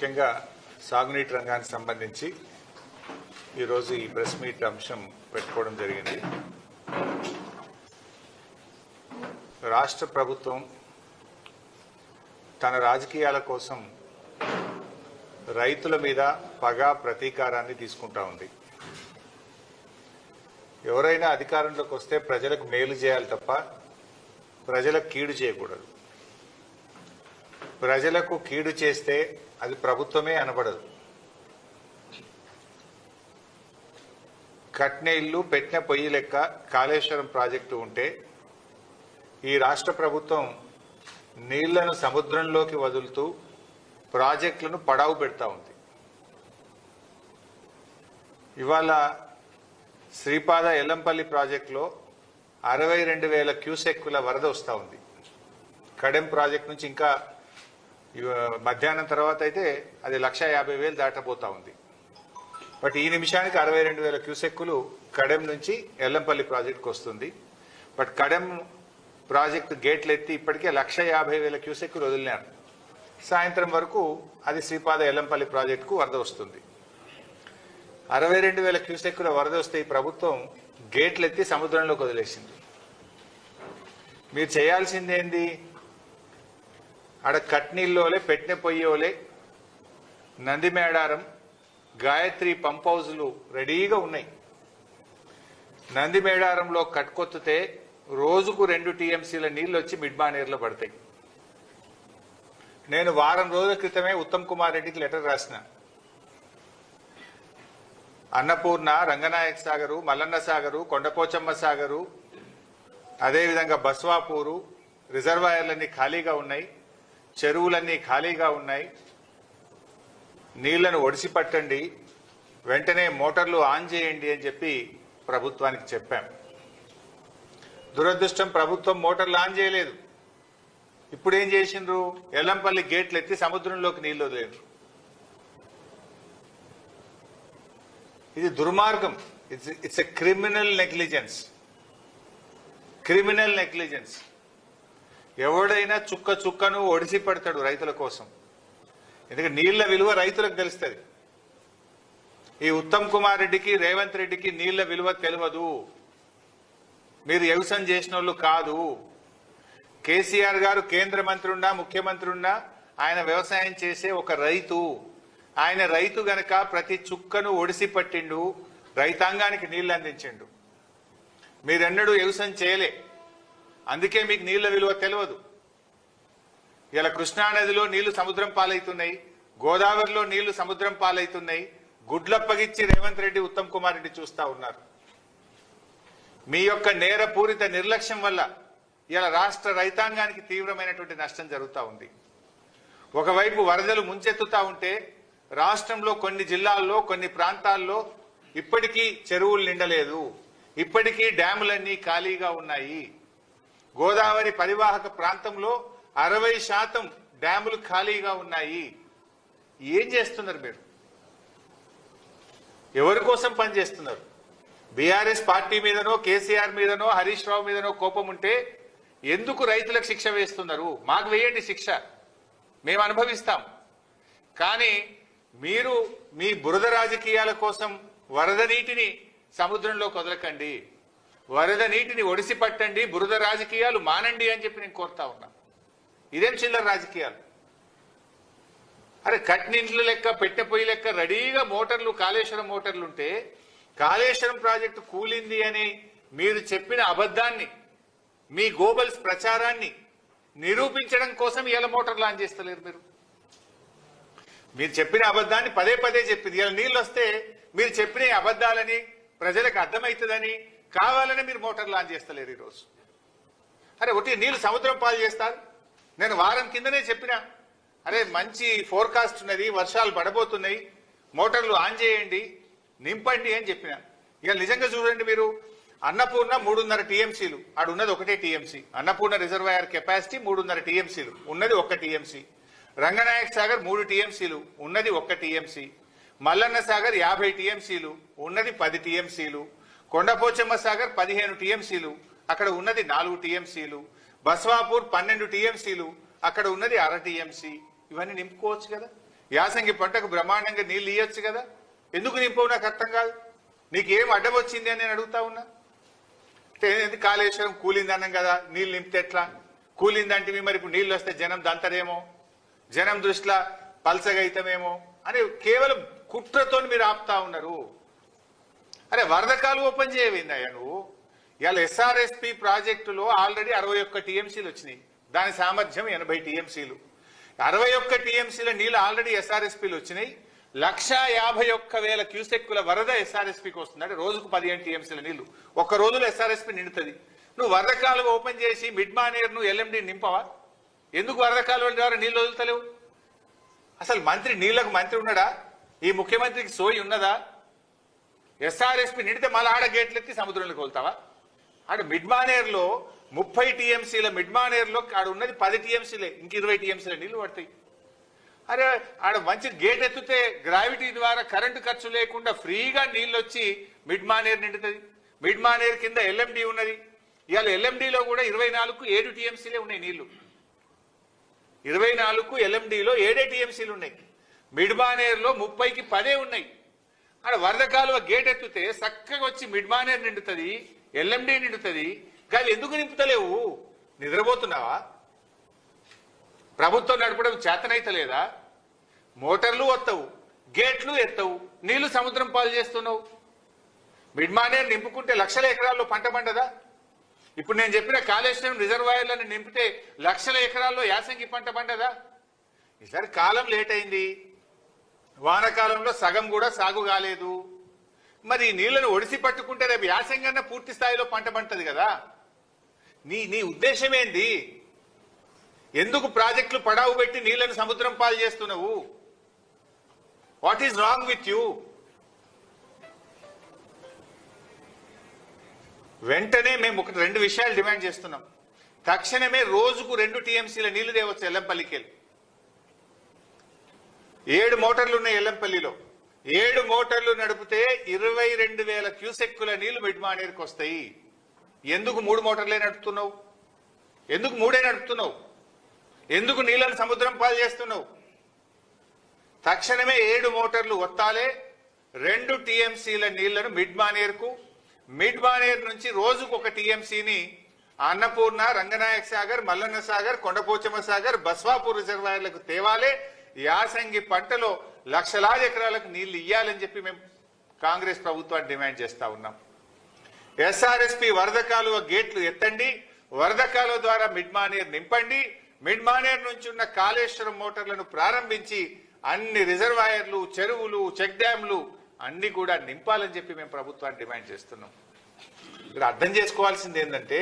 ముఖ్యంగా సాగునీటి రంగానికి సంబంధించి ఈరోజు ఈ ప్రెస్ మీట్ అంశం పెట్టుకోవడం జరిగింది. రాష్ట్ర ప్రభుత్వం తన రాజకీయాల కోసం రైతుల మీద పగ ప్రతీకారాన్ని తీసుకుంటా ఉంది. ఎవరైనా అధికారంలోకి వస్తే ప్రజలకు మేలు చేయాలి తప్ప ప్రజలకు కీడు చేయకూడదు. ప్రజలకు కీడు చేస్తే అది ప్రభుత్వమే అనబడదు. కట్న ఇల్లు పెట్టిన పొయ్యి లెక్క కాళేశ్వరం ప్రాజెక్టు ఉంటే ఈ రాష్ట్ర ప్రభుత్వం నీళ్ళను సముద్రంలోకి వదులుతూ ప్రాజెక్టులను పడావు పెడతా ఉంది. ఇవాళ శ్రీపాద ఎల్లంపల్లి ప్రాజెక్టులో అరవై రెండు వేల క్యూసెక్కుల వరద వస్తూ ఉంది. కడెం ప్రాజెక్ట్ నుంచి ఇంకా మధ్యాహ్నం తర్వాత అయితే అది లక్ష యాభై వేలు దాటబోతా ఉంది. బట్ ఈ నిమిషానికి అరవై రెండు వేల క్యూసెక్కులు కడెం నుంచి ఎల్లంపల్లి ప్రాజెక్టుకు వస్తుంది. బట్ కడెం ప్రాజెక్టు గేట్లు ఎత్తి ఇప్పటికే లక్ష యాభై వేల క్యూసెక్కులు వదిలినారు. సాయంత్రం వరకు అది శ్రీపాద ఎల్లంపల్లి ప్రాజెక్టుకు వరద వస్తుంది. అరవై రెండు వేల క్యూసెక్కుల వరద వస్తే ఈ ప్రభుత్వం గేట్లు ఎత్తి సముద్రంలోకి వదిలేసింది. మీరు చేయాల్సింది ఏంది ఆడ కట్నీళ్ళోలే పెట్టిన పొయ్యోలే. నంది మేడారం గాయత్రి పంప్ హౌజులు రెడీగా ఉన్నాయి. నంది మేడారంలో కట్కొత్తితే రోజుకు రెండు టీఎంసీల నీళ్ళు వచ్చి మిడ్మానేర్లో పడతాయి. నేను వారం రోజుల క్రితమే ఉత్తమ్ కుమార్ రెడ్డికి లెటర్ రాసిన. అన్నపూర్ణ రంగనాయక సాగరు మల్లన్న సాగరు కొండపోచమ్మ సాగరు అదేవిధంగా బస్వాపూరు రిజర్వాయర్లన్నీ ఖాళీగా ఉన్నాయి. చెరువులన్నీ ఖాళీగా ఉన్నాయి. నీళ్ళను ఒడిసి పట్టండి వెంటనే మోటార్లు ఆన్ చేయండి అని చెప్పి ప్రభుత్వానికి చెప్పాం. దురదృష్టం ప్రభుత్వం మోటార్లు ఆన్ చేయలేదు. ఇప్పుడు ఏం చేసిండ్రు? ఎల్లంపల్లి గేట్లు ఎత్తి సముద్రంలోకి నీళ్ళు వదిలేరు ఇది దుర్మార్గం. It's it's a criminal negligence criminal negligence ఎవడైనా చుక్క చుక్కను ఒడిసి పడతాడు రైతుల కోసం. ఎందుకంటే నీళ్ళ విలువ రైతులకు తెలుస్తుంది. ఈ ఉత్తమ్ కుమార్ రెడ్డికి రేవంత్ రెడ్డికి నీళ్ళ విలువ తెలియదు. మీరు వ్యవసాయం చేసిన వాళ్ళు కాదు. కేసీఆర్ గారు కేంద్ర మంత్రి ఉన్నా ముఖ్యమంత్రి ఉన్నా ఆయన వ్యవసాయం చేసే ఒక రైతు. ఆయన రైతు గనక ప్రతి చుక్కను ఒడిసి పట్టిండు రైతాంగానికి నీళ్ళు అందించిండు. మీరెన్నడూ వ్యవసాయం చేయలే. అందుకే మీకు నీళ్ళ విలువ తెలియదు. ఇలా కృష్ణానదిలో నీళ్ళు సముద్రం పాలవుతున్నాయి గోదావరిలో నీళ్ళు సముద్రం పాలవుతున్నాయి గుడ్లప్పగిచ్చి రేవంత్ రెడ్డి ఉత్తమ్ కుమార్ రెడ్డి చూస్తా ఉన్నారు. మీ యొక్క నేరపూరిత నిర్లక్ష్యం వల్ల ఇలా రాష్ట్ర రైతాంగానికి తీవ్రమైనటువంటి నష్టం జరుగుతూ ఉంది. ఒకవైపు వరదలు ముంచెత్తుతా ఉంటే రాష్ట్రంలో కొన్ని జిల్లాల్లో కొన్ని ప్రాంతాల్లో ఇప్పటికీ చెరువులు నిండలేదు. ఇప్పటికీ డ్యాములన్నీ ఖాళీగా ఉన్నాయి. గోదావరి పరివాహక ప్రాంతంలో అరవై శాతం డ్యాములు ఖాళీగా ఉన్నాయి. ఏం చేస్తున్నారు మీరు? ఎవరి కోసం పనిచేస్తున్నారు బీఆర్ఎస్ పార్టీ మీదనో కేసీఆర్ మీదనో హరీష్ రావు మీదనో కోపం ఉంటే ఎందుకు రైతులకు శిక్ష వేస్తున్నారు? మాకు వేయండి శిక్ష. మేము అనుభవిస్తాం. కానీ మీరు మీ బురద రాజకీయాల కోసం వరద నీటిని సముద్రంలో కదలకండి వరద నీటిని ఒడిసి పట్టండి బురద రాజకీయాలు మానండి అని చెప్పి నేను కోరుతా ఉన్నా. ఇదేం చిల్లర రాజకీయాలు? అరే కట్నింట్లు లెక్క పెట్టె పొయ్యి లెక్క రెడీగా మోటార్లు కాళేశ్వరం మోటార్లు ఉంటే కాళేశ్వరం ప్రాజెక్టు కూలింది అని మీరు చెప్పిన అబద్ధాన్ని మీ గోబల్స్ ప్రచారాన్ని నిరూపించడం కోసం ఇలా మోటార్ లాంచ్ చేస్తలేరు మీరు. మీరు చెప్పిన అబద్ధాన్ని పదే పదే చెప్పింది ఇలా నీళ్ళు వస్తే మీరు చెప్పిన అబద్ధాలని ప్రజలకు అర్థమవుతుందని కావాలని మీరు మోటార్ లాంచ్ చేస్తలేరు ఈరోజు. అరే ఒకటి నీళ్ళు సముద్రం పాలు చేస్తారు. నేను వారం కిందనే చెప్పిన అరే మంచి ఫోర్కాస్ట్ ఉన్నది వర్షాలు పడబోతున్నాయి మోటార్లు ఆన్ చేయండి నింపండి అని చెప్పిన. ఇక నిజంగా చూడండి మీరు అన్నపూర్ణ మూడున్నర టీఎంసీలు ఆడు ఉన్నది ఒకటే టీఎంసీ. అన్నపూర్ణ రిజర్వాయర్ కెపాసిటీ మూడున్నర టీఎంసీలు ఉన్నది ఒక్క టీఎంసీ. రంగనాయక్ సాగర్ మూడు టీఎంసీలు ఉన్నది ఒక్క టీఎంసీ. మల్లన్న సాగర్ యాభై టీఎంసీలు ఉన్నది పది టీఎంసీలు. కొండపోచమ్మ సాగర్ పదిహేను టీఎంసీలు అక్కడ ఉన్నది నాలుగు టీఎంసీలు బస్వాపూర్ పన్నెండు టీఎంసీలు అక్కడ ఉన్నది అర టీఎంసీ. ఇవన్నీ నింపుకోవచ్చు కదా? యాసంగి పంటకు బ్రహ్మాండంగా నీళ్ళు ఇవ్వచ్చు కదా? ఎందుకు నింపవు నాకు అర్థం కాదు. నీకేం అడ్డం వచ్చింది అని నేను అడుగుతా ఉన్నా? ఎందుకు కాళేశ్వరం కూలింది అన్నాం కదా నీళ్ళు నింపితే ఎట్లా? కూలిందంటే మరి ఇప్పుడు నీళ్ళు వస్తే జనం దంతరేమో? జనం దృష్టిలో పల్సగా అని కేవలం కుట్రతో మీరు ఆపుతా ఉన్నారు. అరే వరదకాలు ఓపెన్ చేయవిందయ్యా నువ్వు? ఇవాళ ఎస్ఆర్ఎస్పి ప్రాజెక్టులో ఆల్రెడీ అరవై ఒక్క టీఎంసీలు వచ్చినాయి. దాని సామర్థ్యం ఎనభై టీఎంసీలు అరవై ఒక్క టీఎంసీల నీళ్ళు ఆల్రెడీ ఎస్ఆర్ఎస్పీలు వచ్చినాయి. లక్ష యాభై ఒక్క వేల క్యూసెక్కుల వరద ఎస్ఆర్ఎస్పీకి వస్తుంది అంటే రోజుకు పదిహేను టీఎంసీల నీళ్ళు ఒక్క రోజులో ఎస్ఆర్ఎస్పీ నిండుతుంది. నువ్వు వరద కాలువ ఓపెన్ చేసి మిడ్ మానేర్ ఎల్ఎండి నింపవా? ఎందుకు వరద కాలువల ద్వారా నీళ్ళు వదులుతలేవు? అసలు మంత్రి నీళ్ళకు మంత్రి ఉన్నాడా? ఈ ముఖ్యమంత్రికి సోయి ఉన్నదా? ఎస్ఆర్ఎస్పీ నిండితే మళ్ళీ ఆడ గేట్లు ఎత్తి సముద్రంలోకి వెళ్తావా? ఆడ మిడ్ మానేర్లో ముప్పై టీఎంసీల మిడ్మానేర్లో ఆడ ఉన్నది పది టీఎంసీలే ఇంక ఇరవై టీఎంసీల నీళ్ళు పడతాయి. అరే ఆడ మంచి గేట్ ఎత్తితే గ్రావిటీ ద్వారా కరెంటు ఖర్చు లేకుండా ఫ్రీగా నీళ్ళు వచ్చి మిడ్ మానేర్ నిండుతుంది. మిడ్ మానేర్ కింద ఎల్ఎండి ఉన్నది. ఇవాళ ఎల్ఎండిలో కూడా ఇరవై నాలుగు ఏడు టీఎంసీలే ఉన్నాయి నీళ్ళు. ఇరవై నాలుగు ఎల్ఎండిలో ఏడే టీఎంసీలు ఉన్నాయి. మిడ్మానేర్లో ముప్పైకి పదే ఉన్నాయి. అక్కడ వరద కాలువ గేట్ ఎత్తితే చక్కగా వచ్చి మిడ్ మానేర్ నిండుతుంది ఎల్ఎండి నిండుతుంది. కానీ ఎందుకు నింపుతలేవు? నిద్రపోతున్నావా? ప్రభుత్వం నడపడం చేతనైతలేదా? మోటార్లు వస్తావు గేట్లు ఎత్తవు నీళ్ళు సముద్రం పాలు చేస్తున్నావు. మిడ్ మానేర్ నింపుకుంటే లక్షల ఎకరాల్లో పంట పండదా? ఇప్పుడు నేను చెప్పిన కాళేశ్వరం రిజర్వాయర్లను నింపితే లక్షల ఎకరాల్లో యాసంగి పంట పండదా? ఈసారి కాలం లేట్ అయింది. వానకాలంలో సగం కూడా సాగు కాలేదు. మరి నీళ్ళను ఒడిసి పట్టుకుంటే రేపు యాసంగన్న పూర్తి స్థాయిలో పంట పంటది కదా. నీ నీ ఉద్దేశం ఏంది ఎందుకు ప్రాజెక్టులు పడావు పెట్టి నీళ్ళను సముద్రం పాలు చేస్తున్నావు? What is wrong with you వెంటనే మేము ఒక రెండు విషయాలు డిమాండ్ చేస్తున్నాం. తక్షణమే రోజుకు రెండు టీఎంసీల నీళ్ళు తేవచ్చు ఎల్లంపల్లికి వెళ్ళి. ఏడు మోటార్లు ఉన్నాయి ఎల్లంపల్లిలో ఏడు మోటార్లు నడిపితే ఇరవై రెండు వేల క్యూసెక్కుల నీళ్ళు మిడ్మానేరుకు వస్తాయి. ఎందుకు మూడు మోటార్లే నడుపుతున్నావు? ఎందుకు మూడే నడుపుతున్నావు? ఎందుకు నీళ్ళను సముద్రం పాలు చేస్తున్నావు? తక్షణమే ఏడు మోటార్లు ఒత్తాలే రెండు టీఎంసీల నీళ్ళను మిడ్ మానేర్కు మిడ్ నుంచి రోజుకు ఒక టీఎంసీని అన్నపూర్ణ రంగనాయక సాగర్ మల్లన్న సాగర్ కొండపోచమ్మ సాగర్ బస్వాపూర్ రిజర్వాయర్లకు తేవాలే. యాసంగి పంటలో లక్షలాది ఎకరాలకు నీళ్ళు ఇయ్యాలని చెప్పి మేము కాంగ్రెస్ ప్రభుత్వాన్ని డిమాండ్ చేస్తా ఉన్నాం. ఎస్ఆర్ఎస్పి వరద కాలువ గేట్లు ఎత్తండి వరద కాలువ ద్వారా మిడ్ మానేర్ నింపండి మిడ్ మానేర్ నుంచి ఉన్న కాళేశ్వరం మోటార్లను ప్రారంభించి అన్ని రిజర్వాయర్లు చెరువులు చెక్ డ్యాంలు అన్ని కూడా నింపాలని చెప్పి మేము ప్రభుత్వాన్ని డిమాండ్ చేస్తున్నాం. ఇక్కడ అర్థం చేసుకోవాల్సింది ఏంటంటే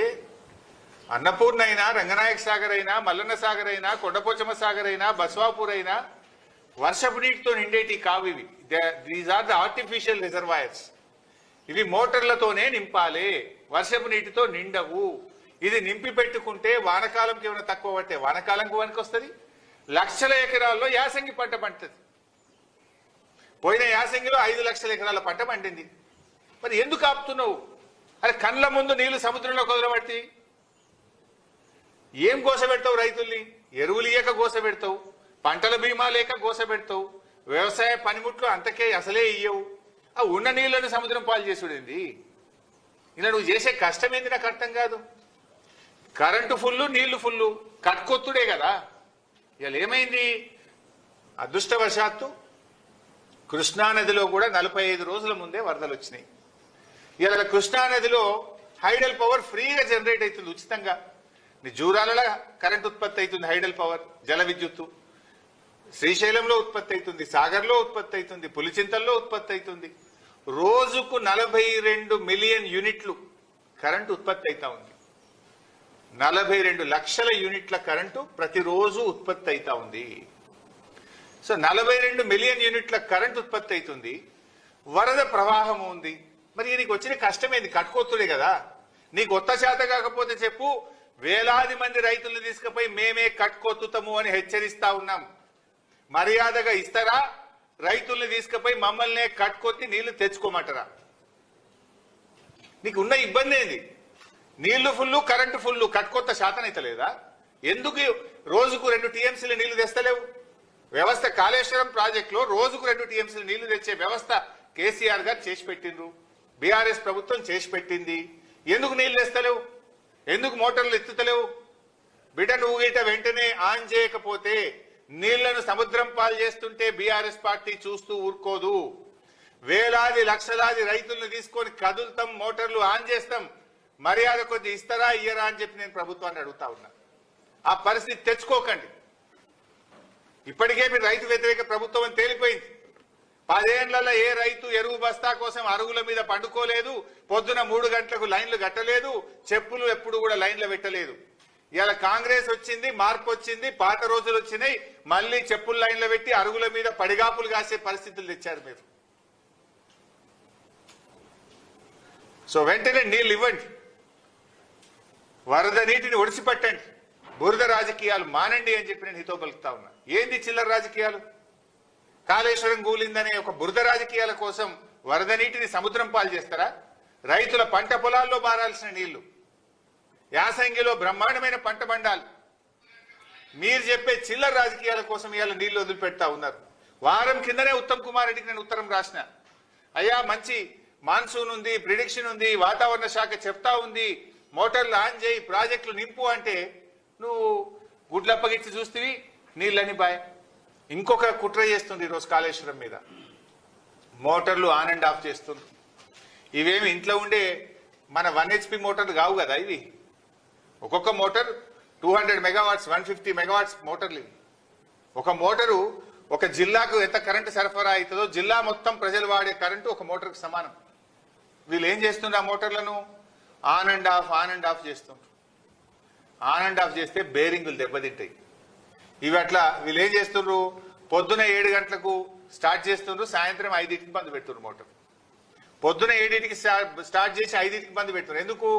అన్నపూర్ణ అయినా రంగనాయక సాగర్ అయినా మల్లన్న సాగర్ అయినా కొండపోచమ్మ సాగర్ అయినా బస్వాపూర్ అయినా వర్షపు నీటితో నిండేటి కావు ఇవి. These are the artificial reservoirs ఇవి మోటార్లతోనే నింపాలి. వర్షపు నీటితో నిండవు. ఇది నింపి పెట్టుకుంటే వానకాలంకి ఏమైనా తక్కువ పడితే వానకాలంకి వనికి వస్తుంది. లక్షల ఎకరాల్లో యాసంగి పంట పండుతుంది. పోయిన యాసంగిలో ఐదు లక్షల ఎకరాల పంట పండింది. మరి ఎందుకు ఆపుతున్నావు? అరే కండ్ల ముందు నీళ్ళు సముద్రంలో కుదరబడితే ఏం గోసపెడతావు రైతుల్ని? ఎరువులు ఇయ్యక గోసపెడతావు పంటల బీమా లేక గోసపెడతావు వ్యవసాయ పనిముట్లు అంతకే అసలే ఇయ్యవు. ఆ ఉన్న నీళ్ళను సముద్రం పాలు చేసుడేంది? ఇలా నువ్వు చేసే కష్టం ఏంది నాకు అర్థం కాదు. కరెంటు ఫుల్లు నీళ్ళు ఫుల్లు కట్కొత్తుడే కదా. ఇవాళ ఏమైంది? అదృష్టవశాత్తు కృష్ణానదిలో కూడా నలభై ఐదు రోజుల ముందే వరదలు వచ్చినాయి. ఇలా కృష్ణానదిలో హైడల్ పవర్ ఫ్రీగా జనరేట్ అవుతుంది ఉచితంగా. నీ జూరాలలో కరెంట్ ఉత్పత్తి అవుతుంది హైడల్ పవర్ జల విద్యుత్తు. శ్రీశైలంలో ఉత్పత్తి అవుతుంది సాగర్లో ఉత్పత్తి అవుతుంది పులిచింతల్లో ఉత్పత్తి అవుతుంది. రోజుకు నలభై రెండు మిలియన్ యూనిట్లు కరెంటు ఉత్పత్తి అవుతా ఉంది. నలభై రెండు లక్షల యూనిట్ల కరెంటు ప్రతిరోజు ఉత్పత్తి అవుతా ఉంది. సో నలభై రెండు మిలియన్ యూనిట్ల కరెంట్ ఉత్పత్తి అవుతుంది. వరద ప్రవాహం ఉంది. మరి నీకు వచ్చిన కష్టమేంది కట్టుకోతుడే కదా. నీకు కొత్త చేత కాకపోతే చెప్పు వేలాది మంది రైతులను తీసుకుపోయి మేమే కట్టుకొత్తుతాము అని హెచ్చరిస్తా ఉన్నాం. మర్యాదగా ఇస్తారా? రైతుల్ని తీసుకుపోయి మమ్మల్నే కట్టుకొత్తి నీళ్ళు తెచ్చుకోమంటారా? నీకు ఉన్న ఇబ్బంది ఏంది? నీళ్ళు ఫుల్లు కరెంటు ఫుల్లు కట్టుకొత్త శాతం అయితే లేదా? ఎందుకు రోజుకు రెండు టీఎంసీలు నీళ్ళు తెస్తలేవు? వ్యవస్థ కాళేశ్వరం ప్రాజెక్టులో రోజుకు రెండు టీఎంసీలు నీళ్ళు తెచ్చే వ్యవస్థ కేసీఆర్ గారు చేసి పెట్టిండ్రు. బీఆర్ఎస్ ప్రభుత్వం చేసి పెట్టింది. ఎందుకు నీళ్ళు తెస్తలేవు? ఎందుకు మోటార్లు ఎత్తుతలేవు? బిడ్డను ఊగిట వెంటనే ఆన్ చేయకపోతే నీళ్ళను సముద్రం పాలు చేస్తుంటే బీఆర్ఎస్ పార్టీ చూస్తూ ఊరుకోదు. వేలాది లక్షలాది రైతులను తీసుకొని కదులుతాం మోటార్లు ఆన్ చేస్తాం. మర్యాద కొద్ది ఇస్తారా ఇయ్యరా అని చెప్పి నేను ప్రభుత్వాన్ని అడుగుతా ఉన్నా. ఆ పరిస్థితి తెచ్చుకోకండి. ఇప్పటికే మీరు రైతు వ్యతిరేక ప్రభుత్వం అని తేలిపోయింది. పదేళ్ళలో ఏ రైతు ఎరువు బస్తా కోసం అరుగుల మీద పండుకోలేదు పొద్దున మూడు గంటలకు లైన్లు కట్టలేదు చెప్పులు ఎప్పుడు కూడా లైన్లు పెట్టలేదు. ఇలా కాంగ్రెస్ వచ్చింది మార్పు వచ్చింది పాత రోజులు వచ్చినాయి మళ్ళీ చెప్పులు లైన్లు పెట్టి అరుగుల మీద పడిగాపులు కాసే పరిస్థితులు తెచ్చారు మీరు. సో వెంటనే నీళ్ళు ఇవ్వండి. వరద నీటిని ఒడిసిపట్టండి. బురద రాజకీయాలు మానండి అని చెప్పి నేను హితో పలుకుతా ఉన్నా. ఏంది చిల్లర రాజకీయాలు? కాళేశ్వరం గూలిందనే ఒక బురద రాజకీయాల కోసం వరద నీటిని సముద్రం పాలు చేస్తారా? రైతుల పంట పొలాల్లో మారాల్సిన నీళ్ళు. యాసంగిలో బ్రహ్మాండమైన పంట బండాలు మీరు చెప్పే చిల్లర రాజకీయాల కోసం ఇవాళ నీళ్ళు వదిలిపెడతా ఉన్నారు. వారం కిందనే ఉత్తమ్ కుమార్ రెడ్డికి నేను ఉత్తరం రాసిన. అయ్యా మంచి మాన్సూన్ ఉంది ప్రిడిక్షన్ ఉంది వాతావరణ శాఖ చెప్తా ఉంది మోటార్లు ఆన్ చేయి ప్రాజెక్టులు నింపు అంటే నువ్వు గుడ్లప్పగిచ్చి చూస్తేవి నీళ్ళని బాయ్ ఇంకొక కుట్ర చేస్తుంది ఈరోజు కాళేశ్వరం మీద. మోటార్లు ఆన్ అండ్ ఆఫ్ చేస్తుంది. ఇవేమి ఇంట్లో ఉండే మన వన్ హెచ్పి మోటార్లు కావు కదా ఇవి. ఒక్కొక్క motor two hundred megawatts one fifty megawatts మోటార్లు ఇవి. ఒక మోటారు ఒక జిల్లాకు ఎంత కరెంటు సరఫరా అవుతుందో జిల్లా మొత్తం ప్రజలు వాడే కరెంటు ఒక మోటార్కు సమానం. వీళ్ళు ఏం చేస్తుండ్రు ఆ మోటార్లను? On and off on and off చేస్తుండ్రు. ఆన్ అండ్ ఆఫ్ చేస్తే బేరింగులు దెబ్బతింటాయి. ఇవి అట్లా వీళ్ళు ఏం చేస్తుండ్రు? పొద్దున ఏడు గంటలకు స్టార్ట్ చేస్తుండ్రు సాయంత్రం ఐదింటికి బంద్ పెట్టుండ్రు మోటార్. పొద్దున ఏడింటికి స్టార్ట్ చేసి ఐదింటికి బంద్ పెడుతున్నారు ఎందుకు?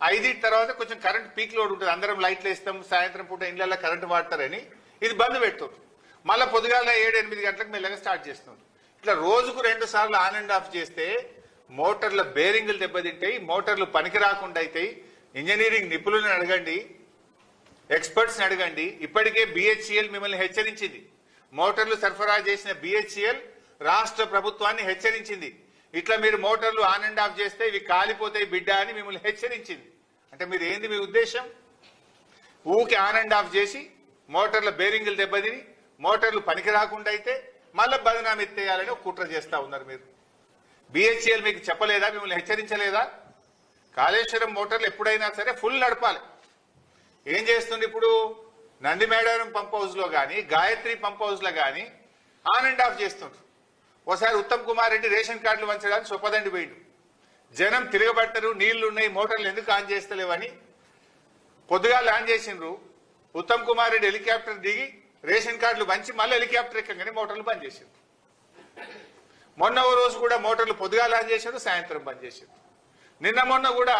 ఐదింటి తర్వాత కొంచెం కరెంట్ పీక్ లోడ్ ఉంటుంది. అందరం లైట్లు వేస్తాం సాయంత్రం పూట ఇళ్ళల్లో కరెంట్ వాడతారని ఇది బంద్ పెడుతుంది మళ్ళీ పొద్దుగాల ఏడు ఎనిమిది గంటలకు మెల్లగా స్టార్ట్ చేస్తుంది ఇట్లా రోజుకు రెండు సార్లు ఆన్ అండ్ ఆఫ్ చేస్తే మోటార్ల బేరింగులు దెబ్బతింటాయి మోటార్లు పనికి రాకుండా అవుతాయి ఇంజనీరింగ్ నిపుణులను అడగండి ఎక్స్పర్ట్స్ అడగండి. ఇప్పటికే బిహెచ్ఈఎల్ మిమ్మల్ని హెచ్చరించింది. మోటార్లు సరఫరా చేసిన బిహెచ్ఈఎల్ రాష్ట్ర ప్రభుత్వాన్ని హెచ్చరించింది. ఇట్లా మీరు మోటార్లు ఆన్ అండ్ ఆఫ్ చేస్తే ఇవి కాలిపోతాయి బిడ్డ అని మిమ్మల్ని హెచ్చరించింది. అంటే మీరు ఏంది మీ ఉద్దేశం? ఊకి ఆన్ అండ్ ఆఫ్ చేసి మోటార్ల బేరింగులు దెబ్బతిని మోటార్లు పనికి రాకుండా అయితే మళ్ళీ బదనాం ఎత్తేయాలని ఒక కుట్ర చేస్తా ఉన్నారు మీరు. బిహెచ్ఎల్ మీకు చెప్పలేదా? మిమ్మల్ని హెచ్చరించలేదా? కాళేశ్వరం మోటార్లు ఎప్పుడైనా సరే ఫుల్ నడపాలి. ఏం చేస్తుంది ఇప్పుడు? నంది మేడారం పంప్ హౌస్లో కానీ గాయత్రి పంప్ హౌస్లో కానీ ఆన్ అండ్ ఆఫ్ చేస్తుండ్రు ఒకసారి ఉత్తమ్ కుమార్ రెడ్డి రేషన్ కార్డులు వంచడానికి చొప్పదండి పోయిండు. జనం తిరగబట్టరు నీళ్ళు ఉన్నాయి మోటార్లు ఎందుకు ఆన్ చేస్తలేవని పొద్దుగా ల్యాండ్ చేసిండ్రు. ఉత్తమ్ కుమార్ రెడ్డి హెలికాప్టర్ దిగి రేషన్ కార్డులు పంచి మళ్ళీ హెలికాప్టర్ ఎక్కగానే మోటార్లు బంద్ చేసిండ్రు మొన్న ఓ రోజు కూడా మోటార్లు పొద్దుగా ల్యాండ్ చేశారు సాయంత్రం బంద్ చేశారు నిన్న మొన్న కూడా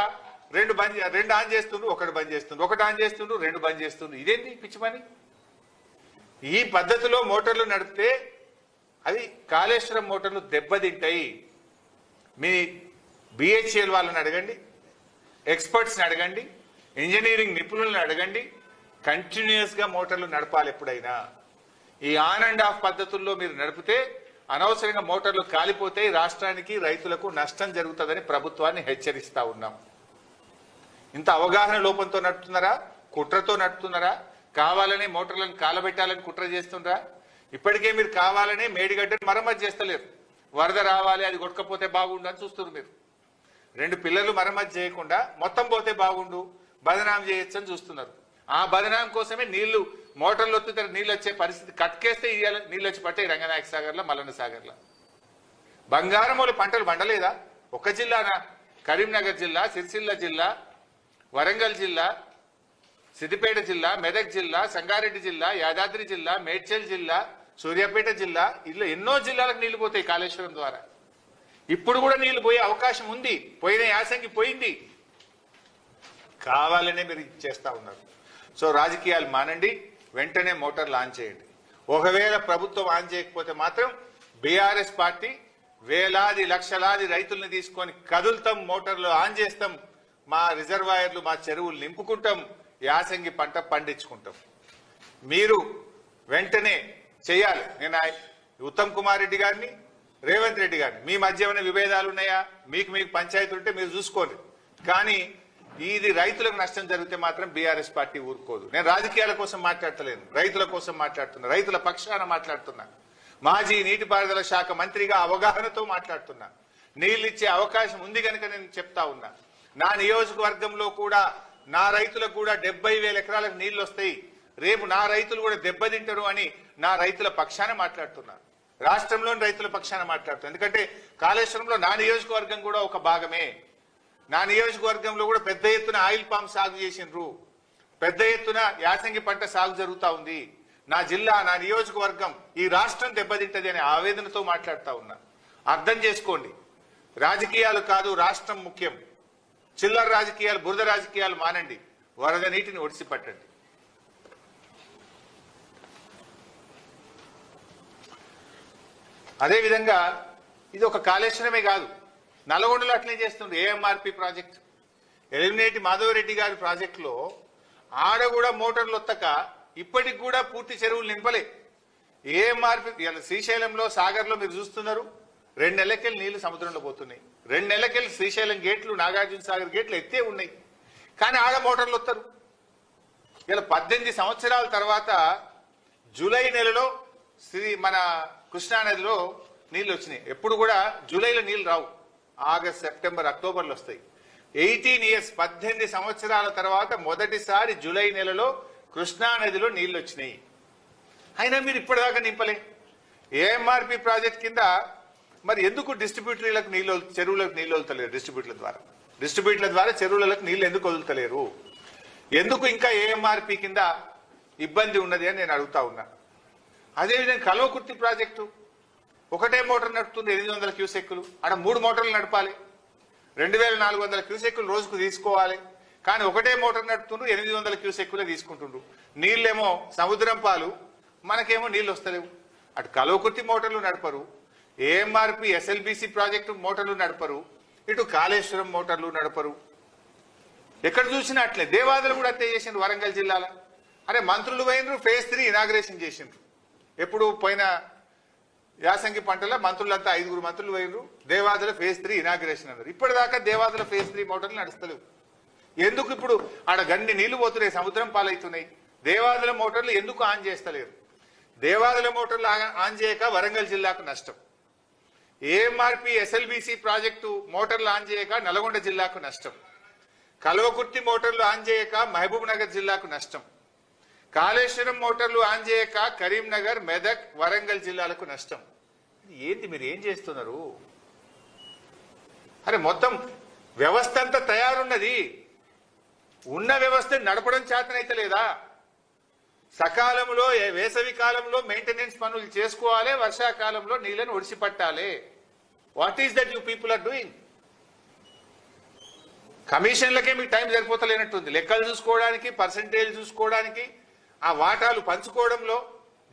రెండు బంద్ చే- రెండు ఆన్ చేస్తుండ్రు ఒకటి బంద్ చేస్తుండ్రు. ఒకటి ఆన్ చేస్తుండ్రు రెండు బంద్ చేస్తుండ్రు. ఇదేంటి పిచ్చి పని? ఈ పద్ధతిలో మోటార్లు నడిపితే అవి కాళేశ్వరం మోటార్లు దెబ్బతింటాయి. మీ బిహెచ్ఎల్ వాళ్ళని అడగండి ఎక్స్పర్ట్స్ని అడగండి ఇంజనీరింగ్ నిపుణులను అడగండి కంటిన్యూస్గా మోటార్లు నడపాలి ఎప్పుడైనా. ఈ ఆన్ అండ్ ఆఫ్ పద్ధతుల్లో మీరు నడిపితే అనవసరంగా మోటార్లు కాలిపోతాయి రాష్ట్రానికి రైతులకు నష్టం జరుగుతుందని ప్రభుత్వాన్ని హెచ్చరిస్తా ఉన్నాం. ఇంత అవగాహన లోపంతో నడుపుతున్నారా? కుట్రతో నడుపుతున్నారా? కావాలని మోటార్లను కాలబెట్టాలని కుట్ర చేస్తుండ్రా? ఇప్పటికే మీరు కావాలని మేడిగడ్డను మరమ్మతు చేస్తలేరు. వరద రావాలి అది కొట్టకపోతే బాగుండు అని చూస్తున్నారు మీరు. రెండు పిల్లలు మరమ్మతు చేయకుండా మొత్తం పోతే బాగుండు బదనాం చేయొచ్చు అని చూస్తున్నారు. ఆ బదనాం కోసమే నీళ్ళు మోటార్లు వస్తే నీళ్ళు వచ్చే పరిస్థితి కట్కేస్తే ఇయ్యాల నీళ్ళు వచ్చి పట్టాయి రంగనాయక సాగర్లో మల్లన్న సాగర్లో. బంగారం పంటలు పండలేదా? ఒక జిల్లానా? కరీంనగర్ జిల్లా సిరిసిల్ల జిల్లా వరంగల్ జిల్లా సిద్దిపేట జిల్లా మెదక్ జిల్లా సంగారెడ్డి జిల్లా యాదాద్రి జిల్లా మేడ్చల్ జిల్లా సూర్యాపేట జిల్లా ఇలా ఎన్నో జిల్లాలకు నీళ్ళు పోతాయి కాళేశ్వరం ద్వారా. ఇప్పుడు కూడా నీళ్ళు పోయే అవకాశం ఉంది. పోయిన యాసంగి పోయింది. కావాలనే మీరు చేస్తా ఉన్నారు. సో రాజకీయాలు మానండి. వెంటనే మోటార్లు ఆన్ చేయండి. ఒకవేళ ప్రభుత్వం ఆన్ చేయకపోతే మాత్రం బీఆర్ఎస్ పార్టీ వేలాది లక్షలాది రైతుల్ని తీసుకొని కదులుతాం మోటార్లు ఆన్ చేస్తాం మా రిజర్వాయర్లు మా చెరువులు నింపుకుంటాం. యాసంగి పంట పండించుకుంటాం. మీరు వెంటనే చేయాలి. నేను ఉత్తమ్ కుమార్ రెడ్డి గారిని రేవంత్ రెడ్డి గారిని. మీ మధ్య ఏమైనా విభేదాలు ఉన్నాయా? మీకు మీకు పంచాయతీ ఉంటే మీరు చూసుకోండి. కానీ ఇది రైతులకు నష్టం జరిగితే మాత్రం బీఆర్ఎస్ పార్టీ ఊరుకోదు. నేను రాజకీయాల కోసం మాట్లాడతలేను. రైతుల కోసం మాట్లాడుతున్నా. రైతుల పక్షాన మాట్లాడుతున్నా. మాజీ నీటిపారుదల శాఖ మంత్రిగా అవగాహనతో మాట్లాడుతున్నా. నీళ్ళు ఇచ్చే అవకాశం ఉంది కనుక నేను చెప్తా ఉన్నా. నా నియోజకవర్గంలో కూడా నా రైతులకు కూడా డెబ్బై వేల ఎకరాలకు నీళ్ళు వస్తాయి. రేపు నా రైతులు కూడా దెబ్బతింటారు అని నా రైతుల పక్షాన మాట్లాడుతున్నారు. రాష్ట్రంలోని రైతుల పక్షాన మాట్లాడుతున్నా ఎందుకంటే కాళేశ్వరంలో నా నియోజకవర్గం కూడా ఒక భాగమే. నా నియోజకవర్గంలో కూడా పెద్ద ఎత్తున ఆయిల్ పామ్ సాగు చేసిండ్రు. పెద్ద ఎత్తున యాసంగి పంట సాగు జరుగుతా ఉంది. నా జిల్లా నా నియోజకవర్గం ఈ రాష్ట్రం దెబ్బతింటది అనే ఆవేదనతో మాట్లాడుతూ ఉన్నా. అర్థం చేసుకోండి. రాజకీయాలు కాదు రాష్ట్రం ముఖ్యం. చిల్లర రాజకీయాలు బురద రాజకీయాలు మానండి. వరద నీటిని ఒడిసి పట్టండి అదేవిధంగా ఇది ఒక కాళేశ్వరమే కాదు. నల్గొండలో అట్లే చేస్తుంది ఏఎంఆర్పి ప్రాజెక్ట్. ఎలిమినేటి మాధవరెడ్డి గారి ప్రాజెక్టులో ఆడ కూడా మోటార్లు వత్తక ఇప్పటికి కూడా పూర్తి చెరువులు నింపలే. ఏఎంఆర్పి శ్రీశైలంలో సాగర్లో మీరు చూస్తున్నారు రెండు నెలలకెళ్ళి నీళ్ళు సముద్రంలో పోతున్నాయి. రెండు నెలలకెళ్ళి శ్రీశైలం గేట్లు నాగార్జున సాగర్ గేట్లు ఎత్తే ఉన్నాయి. కానీ ఆడ మోటార్లు వస్తారు ఇలా పద్దెనిమిది సంవత్సరాల తర్వాత జూలై నెలలో శ్రీ మన కృష్ణా నదిలో వచ్చినాయి. ఎప్పుడు కూడా జూలైలో నీళ్ళు రావు. ఆగస్ట్ సెప్టెంబర్ అక్టోబర్లో వస్తాయి. ఎయిటీన్ ఇయర్స్ పద్దెనిమిది సంవత్సరాల తర్వాత మొదటిసారి జూలై నెలలో కృష్ణా నదిలో వచ్చినాయి. అయినా మీరు ఇప్పటిదాకా నింపలే. ఏఎంఆర్పి ప్రాజెక్ట్ కింద మరి ఎందుకు డిస్ట్రిబ్యూటరీలకు నీళ్ళు చెరువులకు నీళ్ళు వదులుతలేరు డిస్ట్రిబ్యూటర్ల ద్వారా? డిస్ట్రిబ్యూటర్ల ద్వారా చెరువులకు నీళ్ళు ఎందుకు వదులుతలేరు? ఎందుకు ఇంకా ఏఎంఆర్పి కింద ఇబ్బంది ఉన్నది అని నేను అడుగుతా ఉన్నా. అదేవిధంగా కల్వకుర్తి ప్రాజెక్టు. ఒకటే మోటార్ నడుపుతుంది ఎనిమిది వందల క్యూసెక్కులు. అక్కడ మూడు మోటార్లు నడపాలి. రెండు వేల నాలుగు వందల క్యూసెక్కులు రోజుకు తీసుకోవాలి. కానీ ఒకటే మోటార్ నడుపుతుండ్రు ఎనిమిది వందల క్యూసెక్కులే తీసుకుంటుండ్రు. నీళ్ళేమో సముద్రం పాలు మనకేమో నీళ్ళు వస్తలేవు. అటు కలవకుర్తి మోటార్లు నడపరు ఏఎంఆర్పి ఎస్ఎల్బిసి ప్రాజెక్టు మోటార్లు నడపరు. ఇటు కాళేశ్వరం మోటార్లు నడపరు. ఎక్కడ చూసినా అట్లే. దేవాదులు కూడా అట్లే చేసిండ్రు వరంగల్ జిల్లాలో. అరే మంత్రులు పోయినరు ఫేజ్ త్రీ ఇనాగ్రేషన్ చేసిండ్రు. ఎప్పుడు పోయిన యాసంగి పంటలో మంత్రులంతా ఐదుగురు మంత్రులు పోయినరు దేవాదుల ఫేజ్ త్రీ ఇనాగ్రేషన్ అన్నారు. ఇప్పటిదాకా దేవాదుల ఫేజ్ త్రీ మోటార్లు నడుస్తలేవు. ఎందుకు ఇప్పుడు ఆడ గన్ని నీళ్ళు పోతున్నాయి సముద్రం పాలవుతున్నాయి. దేవాదుల మోటార్లు ఎందుకు ఆన్ చేస్తలేరు? దేవాదుల మోటార్లు ఆన్ చేయక వరంగల్ జిల్లాకు నష్టం. ఏఎంఆర్పి ఎస్ఎల్బిసి ప్రాజెక్టు మోటార్లు ఆన్ చేయక నల్గొండ జిల్లాకు నష్టం. కల్వకుర్తి మోటార్లు ఆన్ చేయక మహబూబ్ నగర్ జిల్లాకు నష్టం. కాళేశ్వరం మోటార్లు ఆన్ చేయక కరీంనగర్ మెదక్ వరంగల్ జిల్లాలకు నష్టం. ఏంది మీరు ఏం చేస్తున్నారు? అరే మొత్తం వ్యవస్థ అంతా తయారున్నది. ఉన్న వ్యవస్థ నడపడం చేతనైతే లేదా? సకాలంలో వేసవి కాలంలో మెయింటెనెన్స్ పనులు చేసుకోవాలి వర్షాకాలంలో నీళ్ళని ఒడిసిపట్టాలి. What is that you people are doing కమిషన్లకే మీకు టైం సరిపోతలేనట్టుంది. లెక్కలు చూసుకోవడానికి పర్సంటేజ్ చూసుకోవడానికి ఆ వాటాలు పంచుకోవడంలో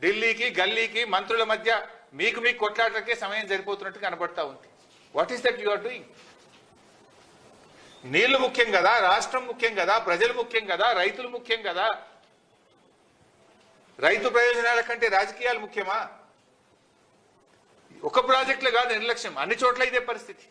ఢిల్లీకి గల్లీకి మంత్రుల మధ్య మీకు మీకు కొట్లాటకే సమయం సరిపోతున్నట్టు కనబడతా ఉంది. What is that you are doing నీళ్ళు ముఖ్యం కదా రాష్ట్రం ముఖ్యం కదా ప్రజలు ముఖ్యం కదా రైతులు ముఖ్యం కదా రైతు ప్రయోజనాల కంటే రాజకీయాలు ముఖ్యమా? ఒక ప్రాజెక్టులు కాదు నిర్లక్ష్యం అన్ని చోట్ల ఇదే పరిస్థితి.